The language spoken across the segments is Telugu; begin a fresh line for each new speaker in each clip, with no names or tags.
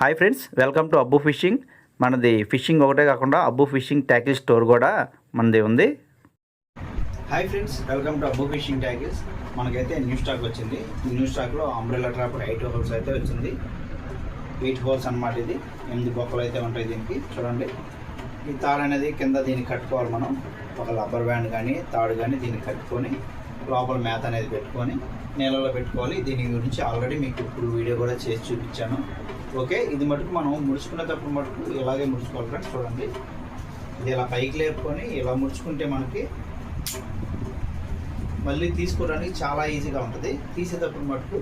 Hi friends welcome to Abbu fishing మనది ఫిషింగ్ ఒకటే కాకుండా అబ్బు ఫిషింగ్ ట్యాకిల్ స్టోర్ కూడా మనది ఉంది. Hi friends welcome to Abbu fishing tackles మనకైతే న్యూ స్టాక్ వచ్చింది. ఈ న్యూ స్టాక్లో అంబ్రెలా ట్రాప్ ఎయిట్ హోల్స్ అయితే వచ్చింది. ఎయిట్ హోల్స్ అనమాట ఇది. ఎనిమిది బొక్కలు అయితే ఉంటాయి దీనికి. చూడండి. ఈ తాడు అనేది కింద దీన్ని కట్టుకోవాలి మనం. ఒక రబ్బర్ బ్యాండ్ కానీ తాడు కానీ దీన్ని కట్టుకొని లోపల మేత అనేది పెట్టుకొని నీళ్ళలో పెట్టుకోవాలి. దీని గురించి ఆల్రెడీ మీకు ఇప్పుడు వీడియో కూడా చేసి చూపించాను. ఓకే ఇది మటుకు మనం ముడుచుకునేటప్పుడు మటుకు ఇలాగే ముడుచుకోవాలి ఫ్రెండ్స్ చూడండి. ఇది ఇలా పైకి లేపుకొని ఇలా ముడుచుకుంటే మనకి మళ్ళీ తీసుకోవడానికి చాలా ఈజీగా ఉంటుంది. తీసేటప్పుడు మటుకు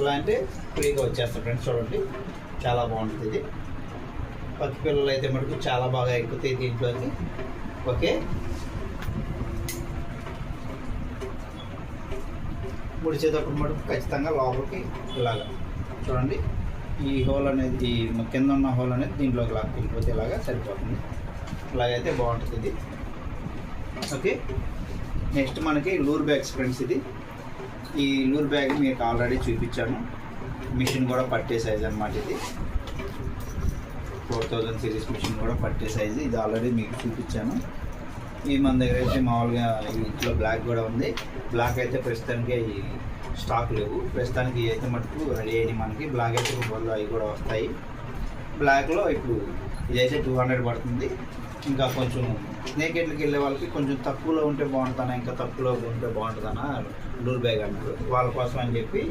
ఇలా అంటే ఫ్రీగా వచ్చేస్తాయి ఫ్రెండ్స్ చూడండి. చాలా బాగుంటుంది ఇది. పక్కి పిల్లలు అయితే మటుకు చాలా బాగా ఎక్కుతాయి దీంట్లోకి. ఓకే ముడిచేటప్పుడు మటుకు ఖచ్చితంగా లోపలికి ఇలాగా చూడండి ఈ హోల్ అనేది ఈ కింద ఉన్న హోల్ అనేది దీంట్లోకి లాక్కెళ్ళిపోతే ఇలాగా సరిపోతుంది. ఇలాగైతే బాగుంటుంది ఇది. ఓకే నెక్స్ట్ మనకి లూర్ బ్యాగ్స్ ఫ్రెండ్స్ ఇది. ఈ లూర్ బ్యాగ్ మీకు ఆల్రెడీ చూపించాను. మిషన్ కూడా పట్టే సైజ్ అనమాట ఇది. ఫోర్ థౌజండ్ సిరీస్ మిషన్ కూడా పట్టే సైజ్. ఇది ఆల్రెడీ మీకు చూపించాను. ఈ మన దగ్గర అయితే మామూలుగా ఇంట్లో బ్లాక్ కూడా ఉంది. బ్లాక్ అయితే ప్రస్తుతానికి స్టాక్ లేవు. ప్రస్తుతానికి అయితే మటుకు రెడీ అయినాయి మనకి. బ్లాక్ అయితే వాళ్ళు అవి కూడా వస్తాయి. బ్లాక్లో ఇప్పుడు ఇదైతే టూ హండ్రెడ్ పడుతుంది. ఇంకా కొంచెం స్నేక్ ఎట్లకి వెళ్ళే వాళ్ళకి కొంచెం తక్కువలో ఉంటే బాగుంటుందా? ఇంకా తక్కువలో ఉంటే బాగుంటుందనా లూర్ బ్యాగ్ అంటారు వాళ్ళ కోసం అని చెప్పి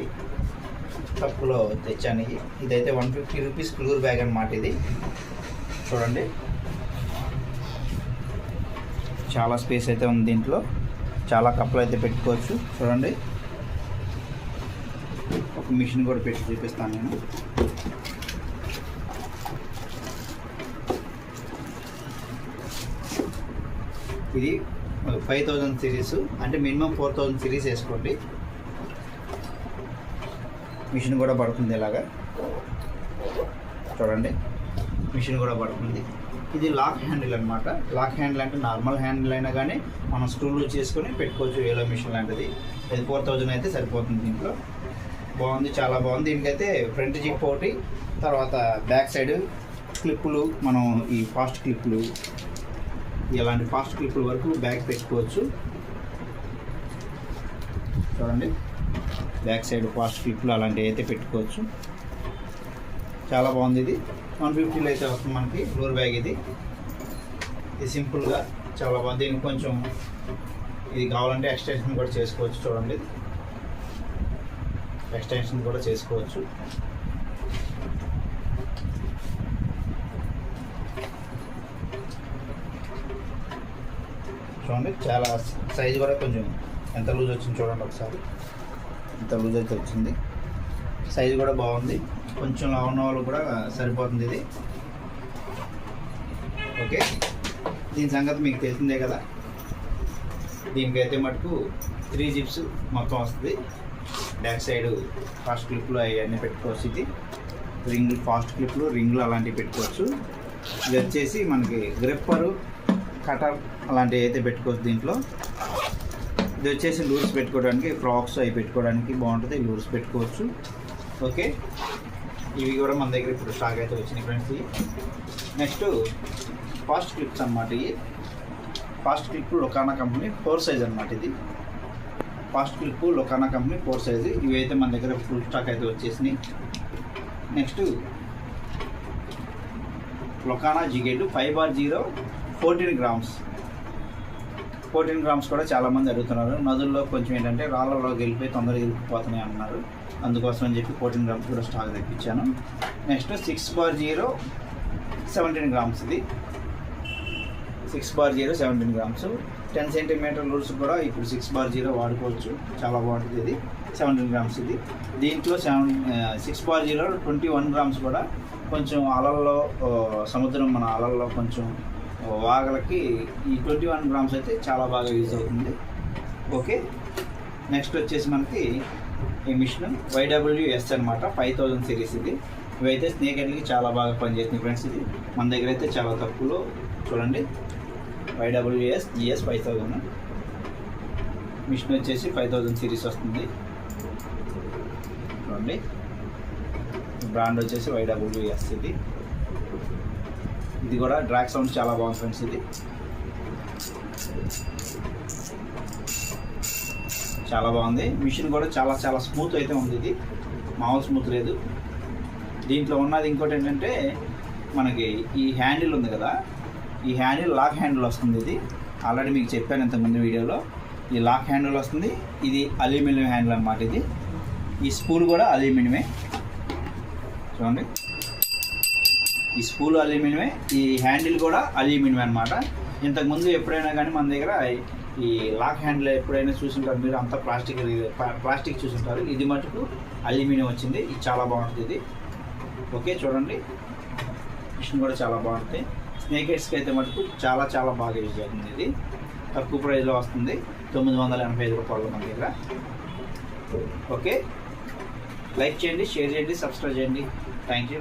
తక్కువలో తెచ్చాను. ఇదైతే one fifty rupees lure bag అనమాట ఇది. చూడండి. చాలా స్పేస్ అయితే ఉంది దీంట్లో. చాలా కప్పులు అయితే పెట్టుకోవచ్చు. చూడండి. ఒక మిషన్ కూడా పెట్టి చూపిస్తాను నేను. ఇది ఫైవ్ థౌజండ్ సిరీస్. అంటే మినిమం ఫోర్ థౌజండ్ సిరీస్ వేసుకోండి. మిషన్ కూడా పడుతుంది ఇలాగా. చూడండి. మిషన్ కూడా పడుతుంది. ఇది లాక్ హ్యాండిల్ అనమాట లాక్ హ్యాండిల్ అంటే నార్మల్ హ్యాండిల్ అయినా కానీ మనం స్క్రూలు చేసుకొని పెట్టుకోవచ్చు ఏలో మిషన్ లాంటిది. ఇది ఫోర్ థౌజండ్ అయితే సరిపోతుంది దీంట్లో. బాగుంది చాలా బాగుంది. దీనికైతే ఫ్రంట్ జిప్ ఒకటి తర్వాత బ్యాక్ సైడ్ క్లిప్పులు మనం ఈ ఫాస్ట్ క్లిప్పులు ఇలాంటి ఫాస్ట్ క్లిప్పుల వరకు బ్యాక్ పెట్టుకోవచ్చు. చూడండి. బ్యాక్ సైడ్ ఫాస్ట్ క్లిప్లు అలాంటివి అయితే పెట్టుకోవచ్చు. చాలా బాగుంది ఇది. వన్ ఫిఫ్టీలో అయితే వస్తుంది మనకి ఫ్లోర్ బ్యాగ్ ఇది. ఇది సింపుల్గా చాలా బాగుంది. దీనికి కొంచెం ఇది కావాలంటే ఎక్స్టెన్షన్ కూడా చేసుకోవచ్చు చూడండి. ఎక్స్టెన్షన్ కూడా చేసుకోవచ్చు. చూడండి చాలా సైజు కూడా కొంచెం ఎంత లూజ్ వచ్చింది చూడండి ఒకసారి. ఎంత లూజ్ అయితే వచ్చింది. సైజు కూడా బాగుంది. కొంచెం లావు ఉన్న వాళ్ళు కూడా సరిపోతుంది ఇది. ఓకే. దీని సంగతి మీకు తెలిసిందే కదా. దీనికైతే మటుకు త్రీ జిప్స్ మొత్తం వస్తుంది. బ్యాక్ సైడ్ ఫాస్ట్ క్లిప్లు అవన్నీ పెట్టుకోవచ్చు ఇది. రింగ్ ఫాస్ట్ క్లిప్లు రింగ్లు అలాంటివి పెట్టుకోవచ్చు. ఇది వచ్చేసి మనకి గ్రిప్పరు కటర్ అలాంటివి అయితే పెట్టుకోవచ్చు దీంట్లో. ఇది వచ్చేసి లూర్స్ పెట్టుకోవడానికి ఫ్రాక్స్ అవి పెట్టుకోవడానికి బాగుంటుంది. లూర్స్ పెట్టుకోవచ్చు. ఓకే. ఇవి కూడా మన దగ్గర ఇప్పుడు స్టాక్ అయితే వచ్చినాయి ఫ్రెండ్స్ ఇవి. నెక్స్ట్ ఫాస్ట్ క్లిప్స్ అనమాట ఇవి. ఫాస్ట్ క్లిప్ లొకానా కంపెనీ ఫోర్ సైజ్ అనమాట ఇది. ఫాస్ట్ క్లిప్ లొకానా కంపెనీ ఫోర్ సైజ్ ఇవి. అయితే మన దగ్గర ఫుల్ స్టాక్ అయితే వచ్చేసినాయి. నెక్స్ట్ లొకానా జిగేటు five bar zero fourteen grams fourteen grams కూడా చాలామంది అడుగుతున్నారు. నదుల్లో కొంచెం ఏంటంటే రాళ్ళలోకి వెళ్ళిపోయి తొందరగా వెళ్ళిపోతున్నాయి అన్నారు. అందుకోసం అని చెప్పి ఫోర్టీన్ గ్రామ్స్ కూడా స్టాక్ తెప్పించాను. Next six bar zero seventeen grams ఇది. Six bar zero seventeen grams. Ten centimetre rules కూడా ఇప్పుడు సిక్స్ బార్ జీరో వాడుకోవచ్చు. చాలా బాగుంటుంది ఇది. సెవెంటీన్ గ్రామ్స్ ఇది. దీంట్లో seven six bar zero twenty one grams కూడా కొంచెం అలల్లో సముద్రం మన అలల్లో కొంచెం వాగలకి ఈ ట్వంటీ వన్ గ్రామ్స్ అయితే చాలా బాగా యూజ్ అవుతుంది. ఓకే? నెక్స్ట్ వచ్చేసి మనకి ఈ మిషన్ వైడబ్ల్యూఎస్ అనమాట ఫైవ్ థౌజండ్ సిరీస్ ఇది. ఇవైతే స్నేక్ హెడ్కి చాలా బాగా పనిచేస్తుంది ఫ్రెండ్స్ ఇది. మన దగ్గర అయితే చాలా తక్కువలో చూడండి. YWS GS five thousand machine వచ్చేసి ఫైవ్ థౌజండ్ సిరీస్ వస్తుంది. చూడండి. బ్రాండ్ వచ్చేసి వైడబ్ల్యూఎస్ ఇది. ఇది కూడా డ్రాక్ సౌండ్ చాలా బాగుంది ఫ్రెండ్స్ ఇది. చాలా బాగుంది. మిషన్ కూడా చాలా చాలా స్మూత్ అయితే ఉంది ఇది. మామూలు స్మూత్ లేదు. దీంట్లో ఉన్నది ఇంకోటి ఏంటంటే మనకి ఈ హ్యాండిల్ ఉంది కదా ఈ హ్యాండిల్ లాక్ హ్యాండిల్ వస్తుంది ఇది. ఆల్రెడీ మీకు చెప్పాను ఇంతకుముందు వీడియోలో. ఈ లాక్ హ్యాండిల్ వస్తుంది. ఇది అల్యూమినియం హ్యాండిల్ అనమాట ఇది. ఈ స్పూల్ కూడా అల్యూమినియమే చూడండి. ఈ స్పూల్ అల్యూమినియమే ఈ హ్యాండిల్ కూడా అల్యూమినియం అనమాట ఇంతకుముందు ఎప్పుడైనా కానీ మన దగ్గర ఈ లాక్ హ్యాండిల్ ఎప్పుడైనా చూసుంటారు మీరు అంతా ప్లాస్టిక్ ప్లాస్టిక్ చూసుంటారు. ఇది మటుకు అల్యూమినియం వచ్చింది. ఇది చాలా బాగుంటుంది ఇది. ఓకే చూడండి. మిషన్ కూడా చాలా బాగుంటుంది. స్నేక్ హెడ్స్కి అయితే మటుకు చాలా చాలా బాగా యూజ్ అవుతుంది ఇది. తక్కువ ప్రైస్లో వస్తుంది. తొమ్మిది వందల ఎనభై ఐదు రూపాయలు మన దగ్గర. ఓకే. లైక్ చేయండి షేర్ చేయండి సబ్స్క్రైబ్ చేయండి. Thank you.